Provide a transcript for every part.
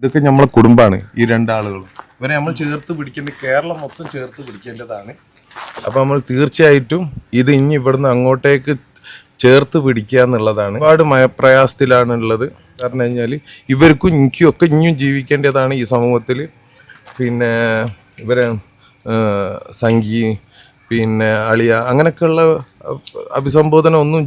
ഇതൊക്കെ നമ്മളെ കുടുംബമാണ് ഈ രണ്ടാളുകളും. ഇവരെ നമ്മൾ ചേർത്ത് പിടിക്കുന്ന കേരളം മൊത്തം ചേർത്ത് പിടിക്കേണ്ടതാണ്. അപ്പം നമ്മൾ തീർച്ചയായിട്ടും ഇത് ഇനി ഇവിടുന്ന് അങ്ങോട്ടേക്ക് ചേർത്ത് പിടിക്കുക എന്നുള്ളതാണ്. ഒരുപാട് പ്രയാസത്തിലാണുള്ളത് കാരണം കഴിഞ്ഞാൽ ഇവർക്കും എനിക്കും ഒക്കെ ഇനിയും ജീവിക്കേണ്ടതാണ് ഈ സമൂഹത്തിൽ. പിന്നെ ഇവരെ സംഗി പിന്നെ അളിയ അങ്ങനെയൊക്കെയുള്ള അഭിസംബോധന ഒന്നും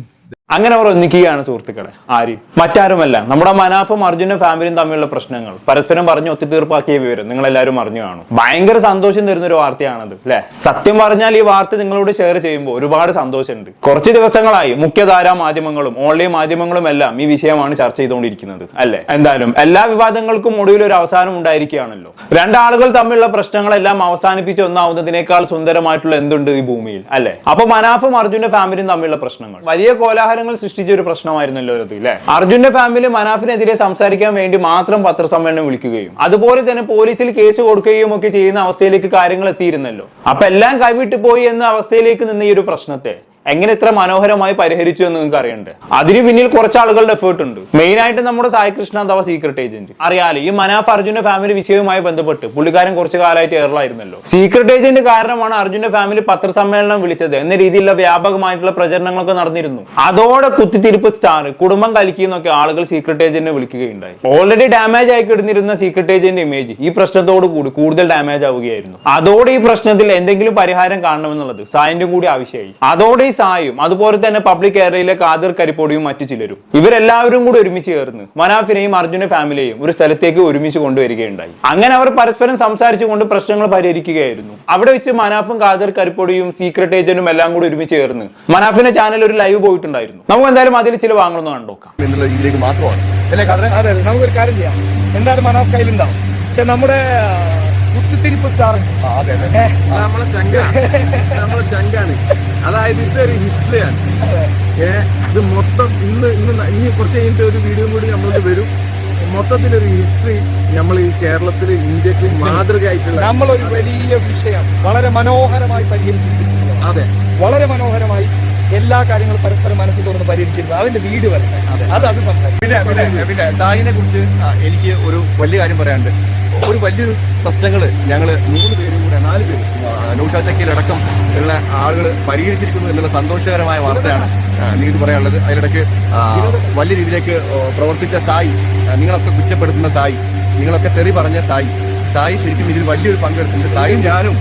അങ്ങനെ അവർ ഒന്നിക്കുകയാണ് സുഹൃത്തുക്കളെ. ആര്? മറ്റാരുമല്ല. നമ്മുടെ മനാഫും അർജുനും ഫാമിലിയും തമ്മിലുള്ള പ്രശ്നങ്ങൾ. പരസ്പരം പറഞ്ഞ് ഒത്തുതീർപ്പാക്കിയ വിവരം നിങ്ങൾ എല്ലാവരും അറിഞ്ഞു കാണും. ഭയങ്കര സന്തോഷം തരുന്ന ഒരു വാർത്തയാണത് അല്ലെ സത്യം പറഞ്ഞാൽ ഈ വാർത്ത നിങ്ങളോട് ഷെയർ ചെയ്യുമ്പോൾ ഒരുപാട് സന്തോഷമുണ്ട്. കുറച്ച് ദിവസങ്ങളായി മുഖ്യധാരാ മാധ്യമങ്ങളും ഓൺലൈൻ മാധ്യമങ്ങളും എല്ലാം ഈ വിഷയമാണ് ചർച്ച ചെയ്തുകൊണ്ടിരിക്കുന്നത് അല്ലെ? എന്തായാലും എല്ലാ വിവാദങ്ങൾക്കും ഒടുവിൽ ഒരു അവസാനം ഉണ്ടായിരിക്കുകയാണല്ലോ. രണ്ടാളുകൾ തമ്മിലുള്ള പ്രശ്നങ്ങളെല്ലാം അവസാനിപ്പിച്ച് ഒന്നാവുന്നതിനേക്കാൾ സുന്ദരമായിട്ടുള്ള എന്തുണ്ട് ഈ ഭൂമിയിൽ അല്ലെ? അപ്പൊ മനാഫും അർജുന്റെ ഫാമിലിയും തമ്മിലുള്ള പ്രശ്നങ്ങൾ. വലിയ കോലാഹലങ്ങൾ സൃഷ്ടിച്ച ഒരു പ്രശ്നമായിരുന്നല്ലോ അത് അല്ലെ അർജുന്റെ ഫാമിലി മനാഫിനെതിരെ സംസാരിക്കാൻ വേണ്ടി മാത്രം പത്രസമ്മേളനം വിളിക്കുകയും അതുപോലെ തന്നെ പോലീസിൽ കേസ് കൊടുക്കുകയും ഒക്കെ ചെയ്യുന്ന അവസ്ഥയിലേക്ക് കാര്യങ്ങൾ എത്തിയിരുന്നല്ലോ. അപ്പൊ എല്ലാം കൈവിട്ടു പോയി എന്ന അവസ്ഥയിലേക്ക് നിന്ന ഈ ഒരു പ്രശ്നത്തെ എങ്ങനെ ഇത്ര മനോഹരമായി പരിഹരിച്ചു എന്ന് നിങ്ങൾക്ക് അറിയണ്ടേ? അതിന് പിന്നിൽ കുറച്ച് ആളുകളുടെ എഫേർട്ട് ഉണ്ട്. മെയിൻ ആയിട്ട് നമ്മുടെ സായി കൃഷ്ണ അഥവാ സീക്രട്ട് ഏജന്റ് അറിയാലോ ഈ മനാഫ് അർജുന്റെ ഫാമിലി വിഷയവുമായി ബന്ധപ്പെട്ട് പുള്ളിക്കാരൻ കുറച്ച് കാലമായിട്ട് ഏറലായിരുന്നല്ലോ സീക്രട്ട് ഏജന്റ് കാരണമാണ് അർജുന്റെ ഫാമിലി പത്രസമ്മേളനം വിളിച്ചത് എന്ന രീതിയിലുള്ള വ്യാപകമായിട്ടുള്ള പ്രചരണങ്ങളൊക്കെ നടന്നിരുന്നു. അതോടെ കുത്തിത്തിരിപ്പ് സ്റ്റാർ കുടുംബം കലിക്കുന്നൊക്കെ ആളുകൾ സീക്രട്ട് ഏജന്റിനെ വിളിക്കുകയുണ്ടായി. ഓൾറെഡി ഡാമേജ് ആയി കിടന്നിരുന്ന സീക്രട്ട് ഏജന്റ് ഇമേജ് ഈ പ്രശ്നത്തോട് കൂടി കൂടുതൽ ഡാമേജ് ആവുകയായിരുന്നു. അതോടെ ഈ പ്രശ്നത്തിൽ എന്തെങ്കിലും പരിഹാരം കാണണമെന്നുള്ളത് സായിന്റെ കൂടി ആവശ്യമായി. അതോടെ ഈ സായും അതുപോലെ തന്നെ പബ്ലിക് ഏരിയയിലെ കാതിർ കരിപ്പൊടിയും മറ്റു ചിലരും. ഇവരെല്ലാവരും കൂടി ഒരുമിച്ച് ചേർന്ന് മനാഫിനെയും അർജുന ഫാമിലിയെയും ഒരു സ്ഥലത്തേക്ക് ഒരുമിച്ച് കൊണ്ടുവരികയുണ്ടായി. അങ്ങനെ അവർ പരസ്പരം സംസാരിച്ചുകൊണ്ട് പ്രശ്നങ്ങൾ പരിഹരിക്കുകയായിരുന്നു. അവിടെ വെച്ച് മനാഫും കാതിർ കരിപ്പൊടിയും സീക്രട്ട് ഏജന്റും എല്ലാം കൂടി ഒരുമിച്ച് ചേർന്ന് മനാഫിന്റെ ചാനൽ ഒരു ലൈവ് പോയിട്ടുണ്ടായിരുന്നു. നമുക്ക് എന്തായാലും അതിൽ ചില വാങ്ങണമെന്ന് കണ്ടോക്കാം അതെ നമുക്കൊരു കാര്യം ചെയ്യാം. എന്തായാലും മനാഫ് കയ്യിലുണ്ടാവും? പക്ഷെ നമ്മുടെ കുത്തിത്തിരിപ്പ് സ്റ്റാർ നമ്മളെ ചങ്കാണ്. നമ്മളെ ചങ്കാണ്. അതായത് ഇതൊരു ഹിസ്റ്ററിയാണ് ഏഹ് ഇത് മൊത്തം ഇന്ന് ഇന്ന് ഇനി കുറച്ച് കഴിഞ്ഞിട്ട് ഒരു വീഡിയോ കൂടി നമ്മളിൽ വരും. മൊത്തത്തിലൊരു ഹിസ്റ്ററി നമ്മൾ ഈ കേരളത്തിൽ ഇന്ത്യയ്ക്ക് മാതൃകയായിട്ടുള്ള നമ്മളൊരു വലിയ വിഷയം വളരെ മനോഹരമായി പരിഹരിച്ചിരിക്കുന്നു അതെ. വളരെ മനോഹരമായി എല്ലാ കാര്യങ്ങളും പരസ്പരം മനസ്സിൽ തുറന്ന് പരിഹരിച്ചിരുന്നു അതിന്റെ വീട് വരട്ടെ. അത്. അത് സംസാരിക്കും. പിന്നെ പിന്നെ പിന്നെ സായിനെ കുറിച്ച് എനിക്ക് ഒരു വലിയ കാര്യം പറയാനുണ്ട്. ഒരു വലിയൊരു പ്രശ്നങ്ങൾ ഞങ്ങൾ മൂന്ന് പേരും കൂടെ നാല് പേര് നൗഷാ ചക്കയിലടക്കം ഉള്ള ആളുകൾ പരിഹരിച്ചിരിക്കുന്നു എന്നുള്ള സന്തോഷകരമായ വാർത്തയാണ് നിങ്ങൾക്ക് പറയാനുള്ളത്. അതിനിടയ്ക്ക് വലിയ രീതിയിലേക്ക് പ്രവർത്തിച്ച സായി നിങ്ങളൊക്കെ കുറ്റപ്പെടുത്തുന്ന സായി നിങ്ങളൊക്കെ തെറി പറഞ്ഞ സായി സായി ശരിക്കും ഇതിൽ വലിയൊരു പങ്കെടുത്തിട്ടുണ്ട്. സായും ഞാനും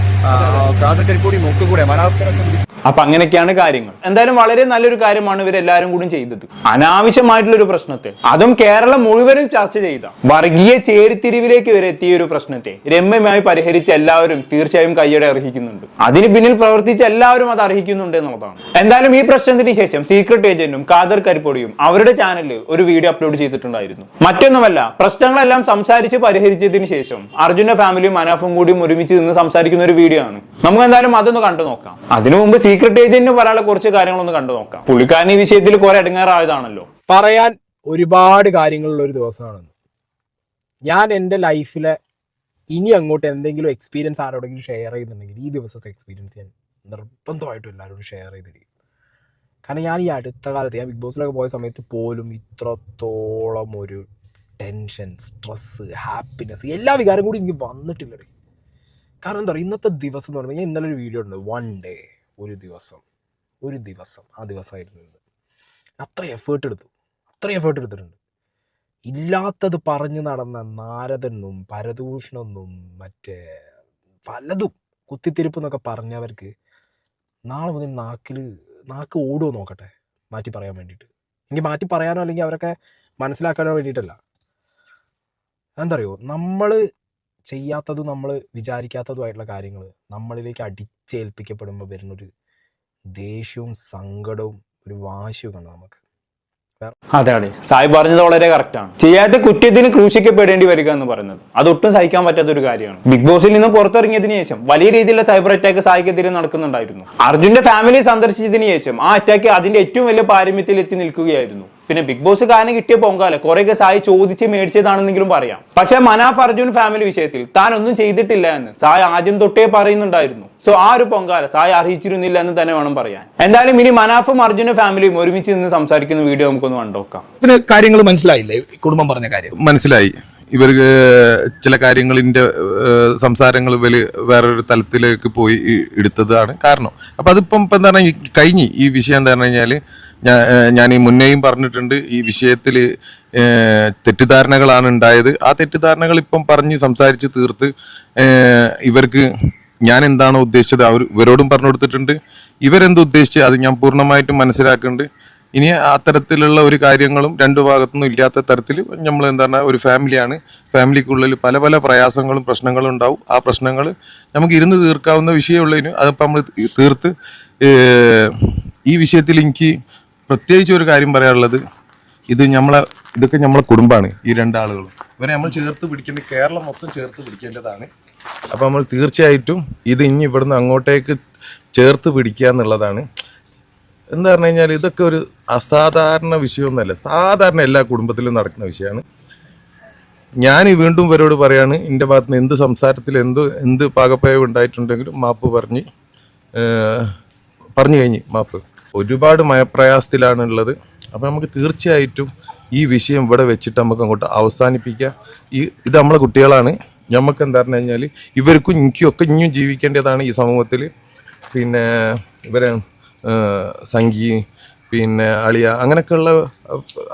കാതക്കരിക്കൂടി ഒക്കെ കൂടെ അപ്പൊ അങ്ങനെയൊക്കെയാണ് കാര്യങ്ങൾ. എന്തായാലും വളരെ നല്ലൊരു കാര്യമാണ് ഇവരെല്ലാരും കൂടി ചെയ്തത്. അനാവശ്യമായിട്ടുള്ള ഒരു പ്രശ്നത്തെ. അതും കേരളം മുഴുവനും ചർച്ച ചെയ്ത. വർഗീയ ചേരിത്തിരിവിലേക്ക് വരെ എത്തിയ ഒരു പ്രശ്നത്തെ രമ്യമായി പരിഹരിച്ച എല്ലാവരും തീർച്ചയായും കയ്യടെ അർഹിക്കുന്നുണ്ട്. അതിന് പിന്നിൽ പ്രവർത്തിച്ച എല്ലാവരും അത് അർഹിക്കുന്നുണ്ട് എന്നുള്ളതാണ്. എന്തായാലും ഈ പ്രശ്നത്തിന് ശേഷം സീക്രട്ട് ഏജന്റും കാദർ കരിപ്പൊടിയും അവരുടെ ചാനലിൽ ഒരു വീഡിയോ അപ്ലോഡ് ചെയ്തിട്ടുണ്ടായിരുന്നു. മറ്റൊന്നുമല്ല പ്രശ്നങ്ങളെല്ലാം സംസാരിച്ച് പരിഹരിച്ചതിന് ശേഷം അർജുന ഫാമിലിയും മനാഫും കൂടിയും ഒരുമിച്ച് നിന്ന് സംസാരിക്കുന്ന ഒരു വീഡിയോ ആണ്. നമുക്ക് എന്തായാലും അതൊന്ന് കണ്ടു നോക്കാം അതിനു മുമ്പ് സീക്രട്ട് ഏജന്റിന് പറയാനുള്ള കുറച്ച് കാര്യങ്ങളൊന്ന് കണ്ടു നോക്കാം. പുള്ളിക്കാരൻ ഈ വിഷയത്തിൽ കുറെ ഇടങ്ങാറായതാണല്ലോ. പറയാൻ ഒരുപാട് കാര്യങ്ങളുള്ള ഒരു ദിവസമാണ് ഞാൻ എന്റെ ലൈഫിലെ ഇനി അങ്ങോട്ട് എന്തെങ്കിലും എക്സ്പീരിയൻസ് ആരോടെങ്കിലും ഷെയർ ചെയ്യുന്നുണ്ടെങ്കിൽ ഈ ദിവസത്തെ എക്സ്പീരിയൻസ് ഞാൻ നിർബന്ധമായിട്ടും എല്ലാവരോടും ഷെയർ ചെയ്തിരിക്കും. കാരണം ഞാൻ ഈ അടുത്ത കാലത്ത് ഞാൻ ബിഗ് ബോസിലൊക്കെ പോയ സമയത്ത് പോലും ഇത്രത്തോളം ഒരു ടെൻഷൻ സ്ട്രെസ്സ് ഹാപ്പിനെസ് എല്ലാ വികാരം കൂടി എനിക്ക് വന്നിട്ടില്ലടേ. കാരണം എന്താ പറയുക ഇന്നത്തെ ദിവസം എന്ന് പറഞ്ഞാൽ ഇന്നലെ ഒരു വീഡിയോ ഉണ്ട് വൺ ഡേ ഒരു ദിവസം ഒരു ദിവസം ആ ദിവസമായിരുന്നു അത്ര എഫേർട്ട് എടുത്തു. അത്ര എഫേർട്ട് എടുത്തിട്ടുണ്ട്. ഇല്ലാത്തത് പറഞ്ഞു നടന്ന നാരദനും പരദൂഷണൊന്നും മറ്റേ പലതും കുത്തിത്തിരിപ്പ് എന്നൊക്കെ പറഞ്ഞവർക്ക് നാളെ മുതൽ നാക്കിൽ നാക്ക് ഓടുമോ നോക്കട്ടെ? മാറ്റി പറയാൻ വേണ്ടിയിട്ട്. എനിക്ക് മാറ്റി പറയാനോ അല്ലെങ്കിൽ അവരൊക്കെ മനസ്സിലാക്കാനോ വേണ്ടിയിട്ടല്ല. എന്താ അറിയോ? നമ്മൾ ചെയ്യാത്തതും നമ്മൾ വിചാരിക്കാത്തതുമായിട്ടുള്ള കാര്യങ്ങൾ നമ്മളിലേക്ക് അടിച്ചേൽപ്പിക്കപ്പെടുമ്പോൾ വരുന്നൊരു ദേഷ്യവും സങ്കടവും ഒരു വാശിയും കാണാം നമുക്ക്. അതെ അതെ. സായി പറഞ്ഞത് വളരെ കറക്റ്റ് ആണ്. ചെയ്യാത്ത കുറ്റത്തിന് ക്രൂശിക്കപ്പെടേണ്ടി വരിക എന്ന് പറയുന്നത് അതൊട്ടും സഹിക്കാൻ പറ്റാത്ത ഒരു കാര്യമാണ്. ബിഗ് ബോസിൽ നിന്ന് പുറത്തിറങ്ങിയതിനു ശേഷം വലിയ രീതിയിലുള്ള സൈബർ അറ്റാക്ക് സായിക്കെതിരെ നടക്കുന്നുണ്ടായിരുന്നു. അർജുന്റെ ഫാമിലി സന്ദർശിച്ചതിനു ശേഷം ആ അറ്റാക്ക് അതിന്റെ ഏറ്റവും വലിയ പാരമ്യത്തിൽ എത്തി നിൽക്കുകയായിരുന്നു. പിന്നെ ബിഗ് ബോസ് കാരണം കിട്ടിയ പൊങ്കാല. കുറേയൊക്കെ സായി ചോദിച്ച് മേടിച്ചതാണെന്നെങ്കിലും പറയാം. പക്ഷെ മനാഫ് അർജുൻ ഫാമിലി വിഷയത്തിൽ താൻ ഒന്നും ചെയ്തിട്ടില്ല എന്ന് സായ് ആദ്യം തൊട്ടേ പറയുന്നുണ്ടായിരുന്നു. സോ ആ ഒരു പൊങ്കാല സായ് അർഹിച്ചിരുന്നില്ല എന്ന് തന്നെ വേണം പറയാൻ. എന്തായാലും ഇനി മനാഫും അർജുനും ഫാമിലിയും ഒരുമിച്ച് നിന്ന് സംസാരിക്കുന്ന വീഡിയോ നമുക്കൊന്ന് കണ്ടോക്കാം പിന്നെ കാര്യങ്ങൾ മനസ്സിലായില്ലേ? കുടുംബം പറഞ്ഞ കാര്യം. മനസ്സിലായി. ഇവർക്ക് ചില കാര്യങ്ങളിന്റെ സംസാരങ്ങൾ ഇവർ വേറൊരു തലത്തിലേക്ക് പോയി എടുത്തതാണ് കാരണം. അപ്പം അതിപ്പം ഇപ്പം എന്താണ് കഴിഞ്ഞ് ഈ വിഷയം എന്താ പറഞ്ഞു കഴിഞ്ഞാൽ ഞാൻ ഈ മുന്നേയും പറഞ്ഞിട്ടുണ്ട് ഈ വിഷയത്തിൽ തെറ്റിദ്ധാരണകളാണ് ഉണ്ടായത്. ആ തെറ്റിദ്ധാരണകൾ ഇപ്പം പറഞ്ഞ് സംസാരിച്ച് തീർത്ത് ഇവർക്ക് ഞാൻ എന്താണോ ഉദ്ദേശിച്ചത് അവർ ഇവരോടും പറഞ്ഞു കൊടുത്തിട്ടുണ്ട്. ഇവരെന്ത് ഉദ്ദേശിച്ച് അത് ഞാൻ പൂർണമായിട്ടും മനസ്സിലാക്കുന്നുണ്ട്. ഇനി അത്തരത്തിലുള്ള ഒരു കാര്യങ്ങളും രണ്ടു ഭാഗത്തുനിന്നും ഇല്ലാത്ത തരത്തിൽ നമ്മൾ എന്താണ് ഒരു ഫാമിലിയാണ്. ഫാമിലിക്കുള്ളിൽ പല പല പ്രയാസങ്ങളും പ്രശ്നങ്ങളും ഉണ്ടാവും. ആ പ്രശ്നങ്ങൾ നമുക്ക് ഇരുന്ന് തീർക്കാവുന്ന വിഷയമുള്ളതിന് അതിപ്പോൾ നമ്മൾ തീർത്ത് ഈ വിഷയത്തിൽ എനിക്ക് പ്രത്യേകിച്ച് ഒരു കാര്യം പറയാനുള്ളത് ഇത് നമ്മളെ ഇതൊക്കെ നമ്മളെ കുടുംബമാണ് ഈ രണ്ടാളുകളും. ഇവരെ നമ്മൾ ചേർത്ത് പിടിക്കേണ്ട കേരളം മൊത്തം ചേർത്ത് പിടിക്കേണ്ടതാണ്. അപ്പോൾ നമ്മൾ തീർച്ചയായിട്ടും ഇത് ഇനി ഇവിടുന്ന് അങ്ങോട്ടേക്ക് ചേർത്ത് പിടിക്കുക എന്നുള്ളതാണ്. എന്താ പറഞ്ഞു കഴിഞ്ഞാൽ ഇതൊക്കെ ഒരു അസാധാരണ വിഷയമൊന്നുമല്ല സാധാരണ എല്ലാ കുടുംബത്തിലും നടക്കുന്ന വിഷയമാണ്. ഞാൻ വീണ്ടും ഇവരോട് പറയാണ് എന്റെ ഭാഗത്ത് നിന്ന് എന്ത് സംസാരത്തിൽ എന്ത് എന്ത് പാകപ്പയവ് ഉണ്ടായിട്ടുണ്ടെങ്കിലും മാപ്പ് പറഞ്ഞ് പറഞ്ഞു കഴിഞ്ഞ് മാപ്പ്. ഒരുപാട് മയപ്രയാസത്തിലാണ് ഉള്ളത് അപ്പോൾ നമുക്ക് തീർച്ചയായിട്ടും ഈ വിഷയം ഇവിടെ വെച്ചിട്ട് നമുക്ക് അങ്ങോട്ട് അവസാനിപ്പിക്കുക ഈ ഇത് നമ്മളെ കുട്ടികളാണ്. നമുക്ക് എന്താ പറഞ്ഞു കഴിഞ്ഞാൽ ഇവർക്കും ഇനിക്കുമൊക്കെ ഇനിയും ജീവിക്കേണ്ടതാണ് ഈ സമൂഹത്തിൽ. പിന്നെ ഇവരെ സംഗി പിന്നെ അളിയ അങ്ങനെയൊക്കെയുള്ള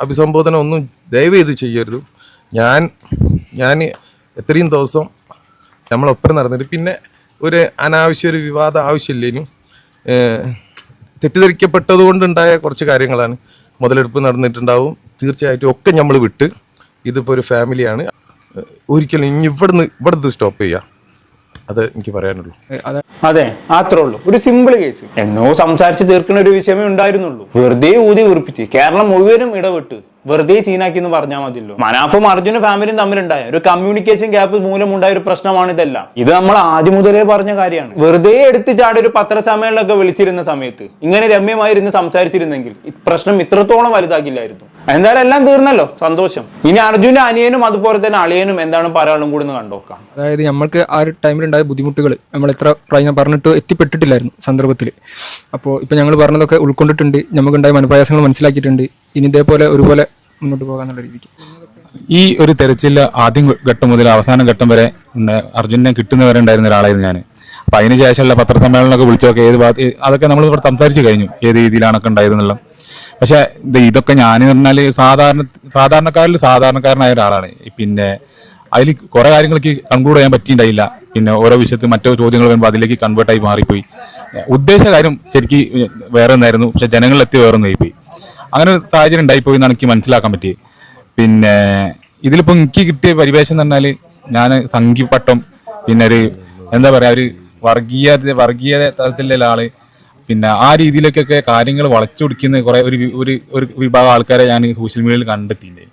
അഭിസംബോധന ഒന്നും ദയവ് ചെയ്ത് ചെയ്യരുത്. ഞാൻ ഞാൻ എത്രയും ദിവസം നമ്മളൊപ്പം നടന്നിട്ട് പിന്നെ ഒരു അനാവശ്യ ഒരു വിവാദ ആവശ്യമില്ലേനും? തെറ്റിദ്ധരിക്കപ്പെട്ടത് കൊണ്ടുണ്ടായ കുറച്ച് കാര്യങ്ങളാണ് മുതലെടുപ്പ് നടന്നിട്ടുണ്ടാവും. തീർച്ചയായിട്ടും ഒക്കെ നമ്മൾ വിട്ട് ഇതിപ്പോൾ ഒരു ഫാമിലിയാണ്. ഒരിക്കലും ഇനി ഇവിടുന്ന് ഇവിടുന്ന് സ്റ്റോപ്പ് ചെയ്യുക അത് എനിക്ക് പറയാനുള്ളൂ. അതെ. അത്രേ ഉള്ളൂ. ഒരു സിമ്പിൾ കേസ്. എന്നോ സംസാരിച്ച് തീർക്കുന്ന ഒരു വിഷയമേ ഉണ്ടായിരുന്നുള്ളൂ. വെറുതെ ഊതി ഉറപ്പിച്ച് കേരളം മുഴുവനും ഇടപെട്ട്. വെറുതെ സീനാക്കി എന്ന് പറഞ്ഞാൽ മതിയല്ലോ. മനാഫും അർജുനും ഫാമിലിയും തമ്മിലുണ്ടായ ഒരു കമ്മ്യൂണിക്കേഷൻ ഗ്യാപ്പ് മൂലമുണ്ടായ ഒരു പ്രശ്നമാണ് ഇതെല്ലാം. ഇത് നമ്മൾ ആദ്യം മുതലേ പറഞ്ഞ കാര്യമാണ്. വെറുതെ എടുത്ത് ചാടി ഒരു പത്രസമ്മേളനമൊക്കെ വിളിച്ചിരുന്ന സമയത്ത് ഇങ്ങനെ രമ്യമായിരുന്ന് സംസാരിച്ചിരുന്നെങ്കിൽ പ്രശ്നം ഇത്രത്തോളം വലുതാക്കില്ലായിരുന്നു എന്തായാലും എല്ലാം തീർന്നല്ലോ. സന്തോഷം. ഇനി അർജുന്റെ അനിയനും അതുപോലെ തന്നെ അളിയനും എന്താണ് പറയാനും കൂടി ഒന്ന് കണ്ടോക്കാം അതായത് നമ്മൾക്ക് ആ ഒരു ടൈമിൽ ടൈമിലുണ്ടായ ബുദ്ധിമുട്ടുകൾ നമ്മൾ എത്ര പ്രായം പറഞ്ഞിട്ട് എത്തിപ്പെട്ടിട്ടില്ലായിരുന്നു സന്ദർഭത്തിൽ അപ്പോൾ ഇപ്പം ഞങ്ങൾ പറഞ്ഞതൊക്കെ ഉൾക്കൊണ്ടിട്ടുണ്ട്. നമുക്കുണ്ടായ മനപ്രയാസങ്ങൾ മനസ്സിലാക്കിയിട്ടുണ്ട്. ഇനി ഇതേപോലെ ഒരുപോലെ മുന്നോട്ട് പോകാനുള്ള രീതിക്ക്. ഈ ഒരു തെരച്ചിൽ ആദ്യം ഘട്ടം മുതൽ അവസാന ഘട്ടം വരെ അർജുനെ കിട്ടുന്നവരെ ഉണ്ടായിരുന്ന ഒരാളായിരുന്നു ഞാൻ അപ്പൊ അതിന് ശേഷമുള്ള പത്രസമ്മേളനമൊക്കെ വിളിച്ചൊക്കെ ഏത് ഭാഗത്ത് അതൊക്കെ നമ്മൾ ഇവിടെ സംസാരിച്ചു കഴിഞ്ഞു. ഏത് രീതിയിലാണൊക്കെ ഉണ്ടായതെന്നുള്ള. പക്ഷെ ഇത് ഇതൊക്കെ ഞാൻ പറഞ്ഞാൽ സാധാരണ സാധാരണക്കാരിൽ സാധാരണക്കാരനായ ഒരാളാണ്. പിന്നെ അതിൽ കുറെ കാര്യങ്ങൾക്ക് കൺക്ലൂഡ് ചെയ്യാൻ പറ്റിയിട്ടുണ്ടായില്ല. പിന്നെ ഓരോ വിഷയത്തിൽ മറ്റോ ചോദ്യങ്ങൾ വരുമ്പോൾ അതിലേക്ക് കൺവേർട്ടായി മാറിപ്പോയി. ഉദ്ദേശ കാര്യം ശരിക്കും വേറെ ഒന്നായിരുന്നു. പക്ഷെ ജനങ്ങളിലെത്തി വേറെ ഒന്നായി പോയി അങ്ങനെ ഒരു സാഹചര്യം ഉണ്ടായിപ്പോയി എന്നാണ് എനിക്ക് മനസ്സിലാക്കാൻ പറ്റിയത്. പിന്നെ ഇതിലിപ്പോൾ എനിക്ക് കിട്ടിയ പരിവേഷം എന്ന് പറഞ്ഞാൽ ഞാൻ സംഘിപ്പട്ടം പിന്നെ ഒരു എന്താ പറയുക ഒരു വർഗീയ വർഗീയ തലത്തിലുള്ള ആൾ പിന്നെ ആ രീതിയിലേക്കൊക്കെ കാര്യങ്ങൾ വളച്ചൊടിക്കുന്ന കുറെ ഒരു ഒരു ഒരു വിഭാഗം ആൾക്കാരെ ഞാൻ സോഷ്യൽ മീഡിയയിൽ കണ്ടെത്തിയില്ലേ.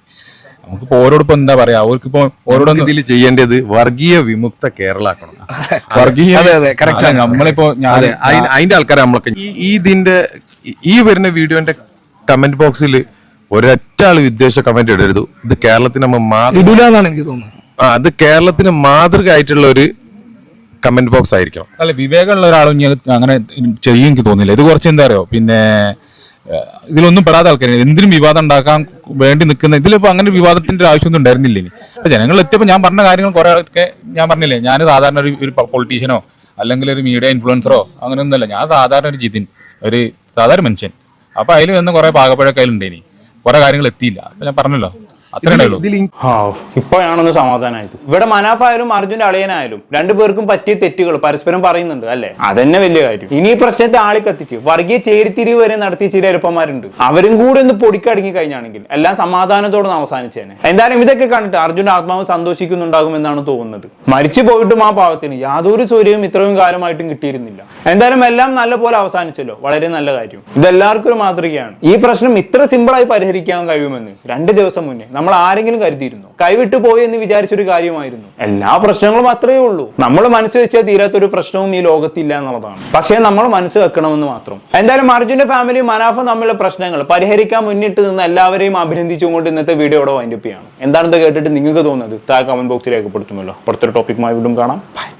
നമുക്കിപ്പോ ഓരോടൊപ്പം എന്താ പറയാ അവർക്കിപ്പോ ഓരോടൊന്നും ഇതിൽ ചെയ്യേണ്ടത് വർഗീയ വിമുക്ത കേരളാക്കണം. വർഗീയ നമ്മളിപ്പോ അതിന്റെ ആൾക്കാരെ നമ്മളൊക്കെ ഇതിന്റെ ഈ- വരുന്ന വീഡിയോന്റെ കമന്റ് ബോക്സിൽ ഒരൊറ്റ ആൾ വിദ്വേഷ കമന്റ് ഇടരുത്. ഇത് കേരളത്തിന് നമ്മൾ മാതൃ ആ അത് കേരളത്തിന് മാതൃക ആയിട്ടുള്ള ഒരു കമന്റ് ബോക്സ് ആയിരിക്കണം. അല്ല വിവേകമുള്ള ഒരാളും ഞാൻ അങ്ങനെ ചെയ്യും എനിക്ക് തോന്നില്ല ഇത് കുറച്ച് എന്താ അറിയോ? പിന്നെ ഇതിലൊന്നും പെടാത്ത ആൾക്കാർ എന്തിനും വിവാദം ഉണ്ടാക്കാൻ വേണ്ടി നിൽക്കുന്ന ഇതിലിപ്പോ അങ്ങനെ വിവാദത്തിന്റെ ആവശ്യമൊന്നും ഉണ്ടായിരുന്നില്ല ഇനി? അപ്പൊ ജനങ്ങൾ എത്തിയപ്പോൾ ഞാൻ പറഞ്ഞ കാര്യങ്ങൾ കുറെ ഒക്കെ ഞാൻ പറഞ്ഞില്ലേ? ഞാൻ സാധാരണ ഒരു ഒരു പൊളിറ്റീഷ്യനോ അല്ലെങ്കിൽ ഒരു മീഡിയ ഇൻഫ്ലുവൻസറോ അങ്ങനെയൊന്നുമല്ല. ഞാൻ സാധാരണ ഒരു ജിതിൻ ഒരു സാധാരണ മനുഷ്യൻ. അപ്പൊ അതിൽ വന്ന് കുറെ പാകപ്പഴക്കയിലുണ്ട് ഇനി കുറെ കാര്യങ്ങൾ എത്തിയില്ല. അപ്പൊ ഞാൻ പറഞ്ഞല്ലോ ഇപ്പോഴാണൊന്ന് സമാധാനമായത് ഇവിടെ മനാഫായാലും അർജുന്റെ അളിയനായാലും രണ്ടുപേർക്കും പറ്റിയ തെറ്റുകൾ പരസ്പരം പറയുന്നുണ്ട് അല്ലെ? അതന്നെ വലിയ കാര്യം. ഇനി ഈ പ്രശ്നത്തെ ആളി കത്തിച്ച് വർഗീയ ചേരിത്തിരിവ് വരെ നടത്തിയ ചില എളുപ്പന്മാരുണ്ട് അവരും കൂടെ ഒന്ന് പൊടിക്കടങ്ങി കഴിഞ്ഞാണെങ്കിൽ എല്ലാം സമാധാനത്തോടെ അവസാനിച്ചേനെ. എന്തായാലും ഇതൊക്കെ കണ്ടിട്ട് അർജുന്റെ ആത്മാവ് സന്തോഷിക്കുന്നുണ്ടാകും എന്നാണ് തോന്നുന്നത്. മരിച്ചു പോയിട്ടും ആ പാവത്തിന് യാതൊരു സൂര്യവും ഇത്രയും കാലമായിട്ടും കിട്ടിയിരുന്നില്ല. എന്തായാലും എല്ലാം നല്ല പോലെ അവസാനിച്ചല്ലോ. വളരെ നല്ല കാര്യം. ഇതെല്ലാവർക്കും ഒരു മാതൃകയാണ്. ഈ പ്രശ്നം ഇത്ര സിമ്പിളായി പരിഹരിക്കാൻ കഴിയുമെന്ന് രണ്ട് ദിവസം മുന്നേ നമ്മൾ ആരെങ്കിലും കരുതിയിരുന്നു? കൈവിട്ടു പോയി എന്ന് വിചാരിച്ചൊരു കാര്യമായിരുന്നു. എല്ലാ പ്രശ്നങ്ങളും അത്രയേ ഉള്ളൂ. നമ്മൾ മനസ്സ് വെച്ചാൽ തീരാത്തൊരു പ്രശ്നവും ഈ ലോകത്തില്ല എന്നുള്ളതാണ്. പക്ഷേ നമ്മൾ മനസ്സ് വെക്കണമെന്ന് മാത്രം. എന്തായാലും അർജുന്റെ ഫാമിലി മനാഫും തമ്മിലുള്ള പ്രശ്നങ്ങൾ പരിഹരിക്കാൻ മുന്നിട്ട് നിന്ന് എല്ലാവരെയും അഭിനന്ദിച്ചുകൊണ്ട് ഇന്നത്തെ വീഡിയോ വൈൻഡപ്പ് ചെയ്യാണ്. എന്താണെന്ന് കേട്ടിട്ട് നിങ്ങൾക്ക് തോന്നുന്നത്? താഴെ കമന്റ് ബോക്സിൽ രേഖപ്പെടുത്തുമല്ലോ. പുറത്തൊരു ടോപ്പിക്കുമായി വീണ്ടും കാണാം. ബൈ